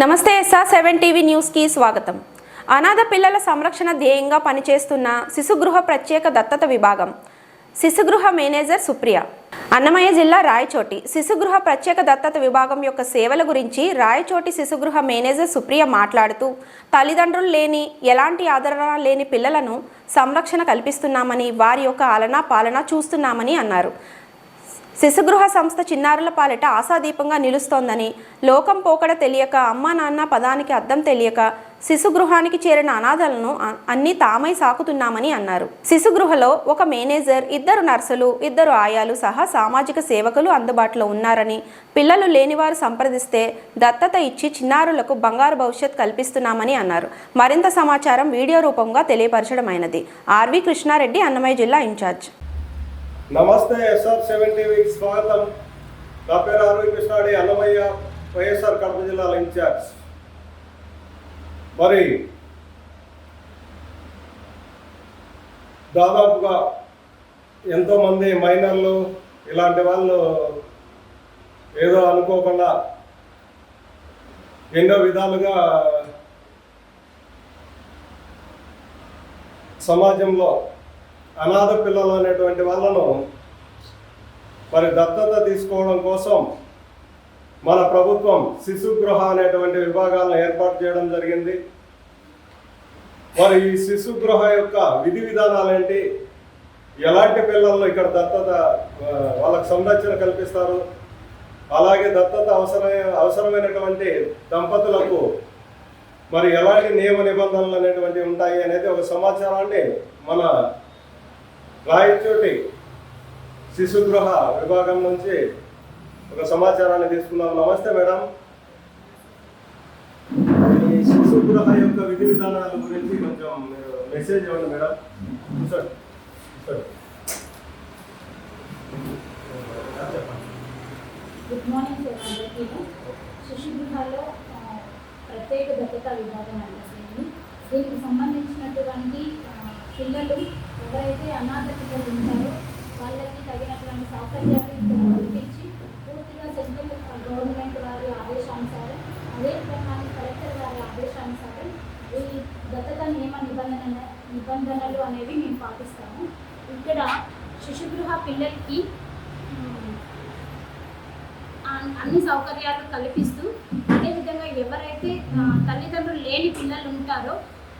నమస్తే SR seven TV న్యూస్కి స్వాగతం. అనాథ పిల్లల సంరక్షణ ధ్యేయంగా పనిచేస్తున్న శిశుగృహ ప్రత్యేక దత్తత విభాగం శిశుగృహ మేనేజర్ సుప్రియ. అన్నమయ్య జిల్లా రాయచోటి శిశుగృహ ప్రత్యేక దత్తత విభాగం యొక్క సేవల గురించి రాయచోటి శిశుగృహ మేనేజర్ సుప్రియ మాట్లాడుతూ తల్లిదండ్రులు లేని ఎలాంటి ఆదరణ లేని పిల్లలను సంరక్షణ కల్పిస్తున్నామని వారి యొక్క ఆలనా పాలన చూస్తున్నామని అన్నారు. శిశుగృహ సంస్థ చిన్నారుల పాలిట ఆశాదీపంగా నిలుస్తోందని లోకం పోకడ తెలియక అమ్మా నాన్న పదానికి అర్థం తెలియక శిశుగృహానికి చేరిన అనాథలను అన్ని అన్నీ తామై సాకుతున్నామని అన్నారు. శిశుగృహలో ఒక మేనేజర్ ఇద్దరు నర్సులు ఇద్దరు ఆయాలు సహా సామాజిక సేవకులు అందుబాటులో ఉన్నారని పిల్లలు లేనివారు సంప్రదిస్తే దత్తత ఇచ్చి చిన్నారులకు బంగారు భవిష్యత్ కల్పిస్తున్నామని అన్నారు. మరింత సమాచారం వీడియో రూపంగా తెలియపరచడమైనది. ఆర్వి కృష్ణారెడ్డి అన్నమయ్య జిల్లా ఇన్ఛార్జ్. నమస్తే ఎస్ఆర్ సెవెన్ టీవీకి స్వాగతం. నా పేరు ఆర్వి కృష్ణాడి అన్నమయ్య వైఎస్ఆర్ కడప జిల్లాల ఇన్ఛార్జ్. మరి దాదాపుగా ఎంతోమంది మైనర్లు ఇలాంటి వాళ్ళు ఏదో అనుకోకుండా ఎన్నో విధాలుగా సమాజంలో అనాథ పిల్లలు అనేటువంటి వాళ్ళను మరి దత్తత తీసుకోవడం కోసం మన ప్రభుత్వం శిశుగృహ అనేటువంటి విభాగాలను ఏర్పాటు చేయడం జరిగింది. మరి ఈ శిశుగృహ యొక్క విధి విధానాలు ఏంటి? ఎలాంటి పిల్లల్లో ఇక్కడ దత్తత వాళ్ళకు వాళ్ళకి సంరక్షణ కల్పిస్తారు? అలాగే దత్తత అవసరమైన అవసరమైనటువంటి దంపతులకు మరి ఎలాంటి నియమ నిబంధనలు అనేటువంటివి ఉంటాయి అనేది ఒక సమాచారాన్ని మన రాయచోటి శిశుగృహ విభాగం నుంచి ఒక సమాచారాన్ని తీసుకున్నాం నమస్తే మేడం. ఈ శిశుగృహ యొక్క విధి విధానాల గురించి కొంచెం మీరు మెసేజ్ ఇవ్వండి మేడం. సార్ కూర్చోండి. గుడ్ మార్నింగ్ సార్ అందరికీ. శిశుగృహాల్లో ప్రత్యేక భద్రతా విభాగం నడుస్తుంది దీనికి సంబంధించినటువంటి పిల్లలు ఎవరైతే అనాథ పిల్లలు ఉంటారో వాళ్ళకి తగినటువంటి సౌకర్యాలు ఇక్కడ కల్పించి పూర్తిగా సెంట్రల్ గవర్నమెంట్ వారి ఆదేశానుసారం అదే ప్రకారం కలెక్టర్ వారి ఆదేశానుసారం ఈ దత్తత నియమ నిబంధన నిబంధనలు అనేవి మేము పాటిస్తాము. ఇక్కడ శిశుగృహ పిల్లలకి అన్ని సౌకర్యాలు కల్పిస్తూ అదేవిధంగా ఎవరైతే తల్లిదండ్రులు లేని పిల్లలు ఉంటారో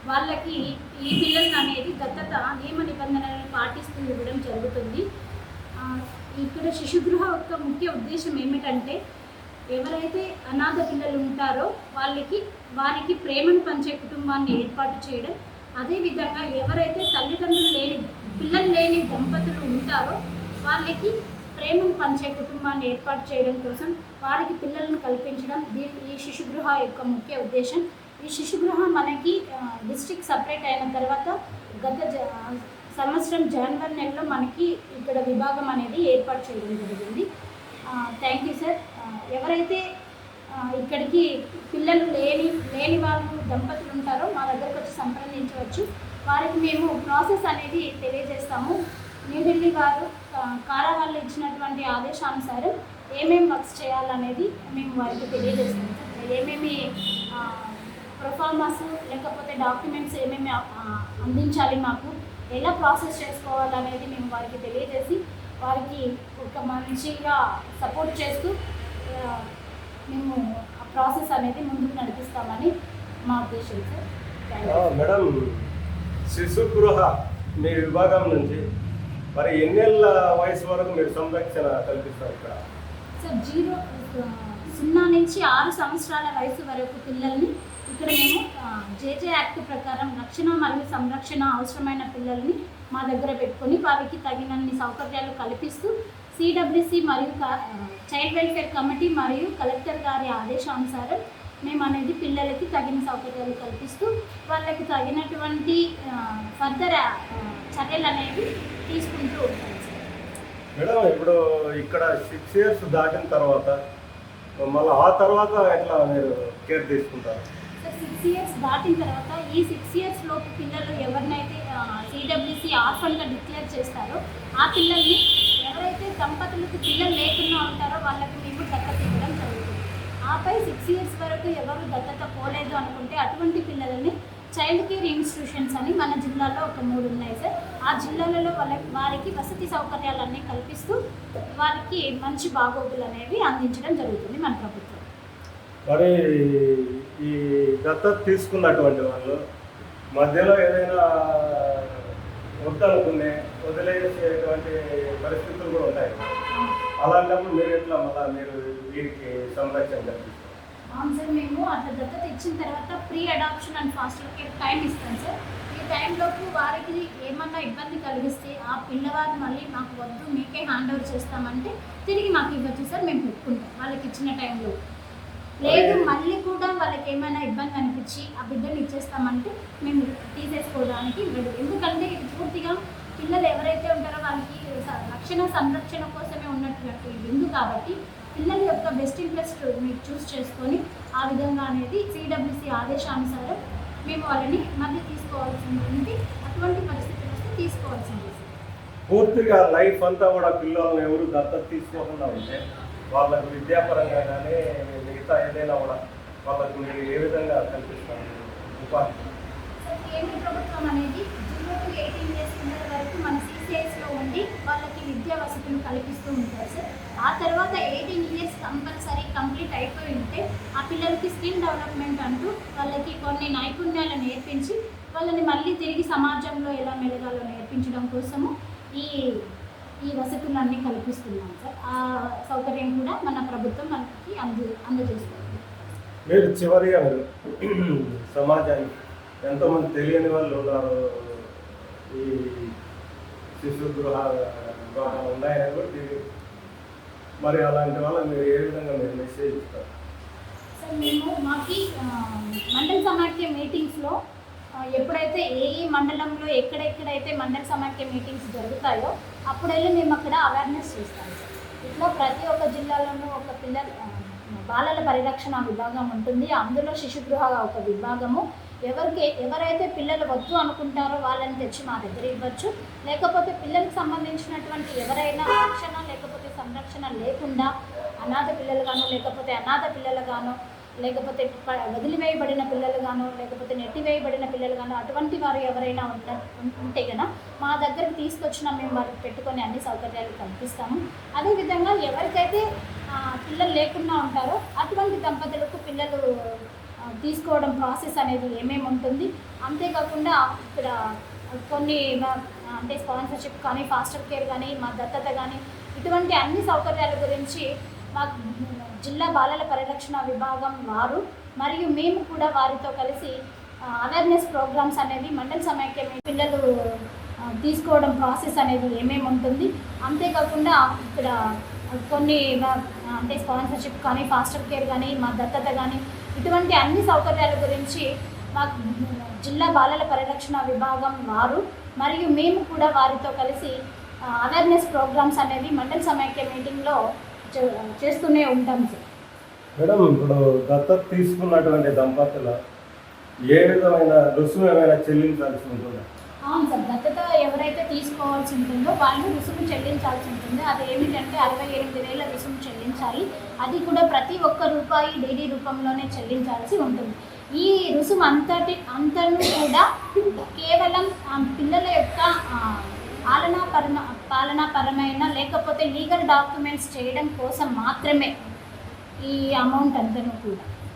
వాళ్ళకి ఈ పిల్లలు అనేది దత్తత నియమ నిబంధనలను పాటిస్తూ ఇవ్వడం జరుగుతుంది. ఇక్కడ శిశుగృహ యొక్క ముఖ్య ఉద్దేశం ఏమిటంటే ఎవరైతే అనాథ పిల్లలు ఉంటారో వాళ్ళకి వారికి ప్రేమను పంచే కుటుంబాన్ని ఏర్పాటు చేయడం అదేవిధంగా ఎవరైతే తల్లిదండ్రులు లేని పిల్లలు లేని దంపతులు ఉంటారో వాళ్ళకి ప్రేమను పంచే కుటుంబాన్ని ఏర్పాటు చేయడం కోసం వారికి పిల్లలను కల్పించడం దీ- ఈ శిశుగృహ యొక్క ముఖ్య ఉద్దేశం. ఈ శిశుగృహ మనకి సపరేట్ అయిన తర్వాత గత జ- సంవత్సరం జనవరి నెలలో మనకి ఇక్కడ విభాగం అనేది ఏర్పాటు చేయడం జరిగింది. థ్యాంక్ యూ సార్ ఎవరైతే ఇక్కడికి పిల్లలు లేని లేని వాళ్ళు దంపతులు ఉంటారో మా దగ్గరకు వచ్చి సంప్రదించవచ్చు. వారికి మేము ప్రాసెస్ అనేది తెలియజేస్తాము. న్యూఢిల్లీ వారు కారా వాళ్ళు ఇచ్చినటువంటి ఆదేశానుసారం ఏమేమి వర్క్స్ చేయాలనేది మేము వారికి తెలియజేస్తాము. ఏమేమి ప్రొఫార్మస్ లేకపోతే డాక్యుమెంట్స్ ఏమేమి అందించాలి మాకు ఎలా ప్రాసెస్ చేసుకోవాలనేది మేము వారికి తెలియజేసి వారికి ఒక మంచిగా సపోర్ట్ చేస్తూ మేము ఆ ప్రాసెస్ అనేది ముందుకు నడిపిస్తామని మా ఉద్దేశం సార్. మేడం శిశుగృహ మీ విభాగం నుంచి మరి ఎన్నేళ్ళ వయసు వరకు మీరు సంరక్షణ కల్పిస్తారు ఇక్కడ? సార్ జీరో సున్నా నుంచి ఆరు సంవత్సరాల వయసు వరకు పిల్లల్ని ఇక్కడ మేము జేజే యాక్ట్ ప్రకారం రక్షణ మరియు సంరక్షణ అవసరమైన పిల్లల్ని మా దగ్గర పెట్టుకొని వారికి తగినన్ని సౌకర్యాలు కల్పిస్తూ సిడబ్ల్యూసి మరియు చైల్డ్ వెల్ఫేర్ కమిటీ మరియు కలెక్టర్ గారి ఆదేశానుసారం మేము అనేది పిల్లలకి తగిన సౌకర్యాలు కల్పిస్తూ వాళ్ళకి తగినటువంటి ఫర్దర్ చర్యలు అనేవి తీసుకుంటూ ఉంటాం మేడం ఇప్పుడు ఇక్కడ సిక్స్ ఇయర్స్ దాటిన తర్వాత మళ్ళీ ఆ తర్వాత ఎట్లా మీరు కేర్ తీసుకుంటారు? సిక్స్ ఇయర్స్ దాటిన తర్వాత ఈ సిక్స్ ఇయర్స్ లోపు పిల్లలు ఎవరినైతే సిడబ్ల్యూసి ఆర్ఫన్గా డిక్లేర్ చేస్తారో ఆ పిల్లల్ని ఎవరైతే దంపతులకు పిల్లలు లేకుండా ఉంటారో వాళ్ళకి మేము దత్తత ఇవ్వడం జరుగుతుంది. ఆపై సిక్స్ ఇయర్స్ వరకు ఎవరు దత్తత పోలేదు అనుకుంటే అటువంటి పిల్లలని చైల్డ్ కేర్ ఇన్స్టిట్యూషన్స్ అని మన జిల్లాలో ఒక మూడు ఉన్నాయి సార్. ఆ జిల్లాలలో వాళ్ళ వారికి వసతి సౌకర్యాలన్నీ కల్పిస్తూ వారికి మంచి బాగోగులు అనేవి అందించడం జరుగుతుంది మన ప్రభుత్వం. మరి ఈ దత్తత తీసుకున్నటువంటి వాళ్ళు మధ్యలో ఏదైనా వద్దనుకునే వదిలేసేటువంటి పరిస్థితులు కూడా ఉంటాయి. అలాంటప్పుడు మీరు ఎట్లా మళ్ళా మీరు వీరికి సంరక్షణ కల్పిస్తారు? అవును సార్ మేము అట్లా దత్తత ఇచ్చిన తర్వాత pre adoption and fast care time ఇస్తాం సార్ ఈ టైంలోపు వారికి ఏమన్నా ఇబ్బంది కలిగిస్తే ఆ పిల్లవారు మళ్ళీ మాకు వద్దు మీకే హ్యాండ్ ఓవర్ చేస్తామంటే తిరిగి మాకు ఇవ్వచ్చు సార్ మేము పెట్టుకుంటాం. వాళ్ళకి ఇచ్చిన టైంలో లేదు మళ్ళీ కూడా వాళ్ళకి ఏమైనా ఇబ్బంది అనిపించి ఆ బిడ్డను ఇచ్చేస్తామంటే మేము తీసేసుకోవడానికి లేదు. ఎందుకంటే ఇది పూర్తిగా పిల్లలు ఎవరైతే ఉంటారో వాళ్ళకి రక్షణ సంరక్షణ కోసమే ఉన్నట్టు విందు కాబట్టి పిల్లల యొక్క బెస్ట్ ఇంట్రెస్ట్ మీరు చూస్ చేసుకొని ఆ విధంగా అనేది సిడబ్ల్యూసి ఆదేశానుసారం మేము వాళ్ళని మళ్ళీ తీసుకోవాల్సింది అటువంటి పరిస్థితులు వస్తే తీసుకోవాల్సింది. పూర్తిగా లైఫ్ అంతా కూడా పిల్లల్ని ఎవరు దత్తత తీసుకోకుండా ఉంటే వాళ్ళకు విద్యాపరంగా కానీ మిగతా ఏదైనా కూడా వాళ్ళకు మీరు ఏ విధంగా కల్పిస్తారు ఉపాధి. కేంద్ర ప్రభుత్వం అనేది జీరో టు ఎయిటీన్ ఇయర్స్ పిల్లల వరకు మన సిసిఐస్లో ఉండి వాళ్ళకి విద్యా వసతులు కల్పిస్తూ ఉంటారు సార్. ఆ తర్వాత ఎయిటీన్ ఇయర్స్ కంపల్సరీ కంప్లీట్ అయిపోయి ఉంటే ఆ పిల్లలకి స్కిల్ డెవలప్మెంట్ అంటూ వాళ్ళకి కొన్ని నైపుణ్యాలు నేర్పించి వాళ్ళని మళ్ళీ తిరిగి సమాజంలో ఎలా మెలగాలో నేర్పించడం కోసము ఈ ఈ వసతులన్నీ కల్పిస్తున్నాం సార్. ఆ సౌకర్యం కూడా మన ప్రభుత్వం మనకి అందు అందజేస్తుంది. మీరు చివరిగా సమాజానికి ఎంతోమంది తెలియని వాళ్ళు ఉన్నారు. ఈ శిశు గృహ గృహాలు ఉన్నాయని కూడా తెలియదు మరి అలాంటి వాళ్ళకి మీరు ఏ విధంగా మీరు మెసేజ్ ఇస్తారు సార్ మేము మాకి మండల సమాఖ్య మీటింగ్స్లో ఎప్పుడైతే ఏ ఈ మండలంలో ఎక్కడెక్కడైతే మండల సమాఖ్య మీటింగ్స్ జరుగుతాయో అప్పుడెళ్ళి మేము అక్కడ అవేర్నెస్ చేస్తాం. ఇట్లా ప్రతి ఒక్క జిల్లాలోనూ ఒక పిల్లల బాలల పరిరక్షణ విభాగం ఉంటుంది. అందులో శిశుగృహ ఒక విభాగము. ఎవరికి ఎవరైతే పిల్లలు వద్దు అనుకుంటారో వాళ్ళని తెచ్చి మా దగ్గర ఇవ్వచ్చు. లేకపోతే పిల్లలకు సంబంధించినటువంటి ఎవరైనా రక్షణ లేకపోతే సంరక్షణ లేకుండా అనాథ పిల్లలు గాను లేకపోతే అనాథ పిల్లలు గాను లేకపోతే వదిలివేయబడిన పిల్లలు గాను లేకపోతే నెట్టివేయబడిన పిల్లలు గాను అటువంటి వారు ఎవరైనా ఉన్న ఉంటే కదా మా దగ్గరకు తీసుకొచ్చిన మేము వారికి పెట్టుకొని అన్ని సౌకర్యాలు కల్పిస్తాము. అదేవిధంగా ఎవరికైతే పిల్లలు లేకుండా ఉంటారో అటువంటి దంపతులకు పిల్లలు తీసుకోవడం ప్రాసెస్ అనేది ఏమేమి ఉంటుంది? అంతేకాకుండా ఇక్కడ కొన్ని అంటే స్పాన్సర్షిప్ కానీ ఫాస్టర్ కేర్ కానీ మా దత్తత కానీ ఇటువంటి అన్ని సౌకర్యాల గురించి మా జిల్లా బాలల పరిరక్షణ విభాగం వారు మరియు మేము కూడా వారితో కలిసి అవేర్నెస్ ప్రోగ్రామ్స్ అనేవి మండల సమైక్య పిల్లలు తీసుకోవడం ప్రాసెస్ అనేది ఏమేమి ఉంటుంది. అంతేకాకుండా ఇక్కడ కొన్ని అంటే స్పాన్సర్షిప్ కానీ ఫాస్టర్ కేర్ కానీ మా దత్తత కానీ ఇటువంటి అన్ని సౌకర్యాల గురించి మా జిల్లా బాలల పరిరక్షణ విభాగం వారు మరియు మేము కూడా వారితో కలిసి అవేర్నెస్ ప్రోగ్రామ్స్ అనేవి మండల సమైక్య మీటింగ్లో చేస్తూనే ఉంటాం సార్. మేడం ఇప్పుడు దత్తత తీసుకున్నటువంటి దంపతులు ఏ విధమైన రుసుము ఏమైనా చెల్లించాల్సి ఉంటుందా? అవును సార్ దత్తత ఎవరైతే తీసుకోవాల్సి ఉంటుందో వాళ్ళు రుసుము చెల్లించాల్సి ఉంటుంది. అది ఏమిటంటే అరవై ఎనిమిది వేల రుసుము చెల్లించాలి. అది కూడా ప్రతి ఒక్క రూపాయి డీడీ రూపంలోనే చెల్లించాల్సి ఉంటుంది. ఈ రుసుము అంతటి అంతను కూడా కేవలం పిల్లల యొక్క పాలనాపరమ పాలనా పరమ పాలనాపరమైన లేకపోతే లీగల్ డాక్యుమెంట్స్ చేయడం కోసం మాత్రమే ఈ అమౌంట్ అంతను కూడా.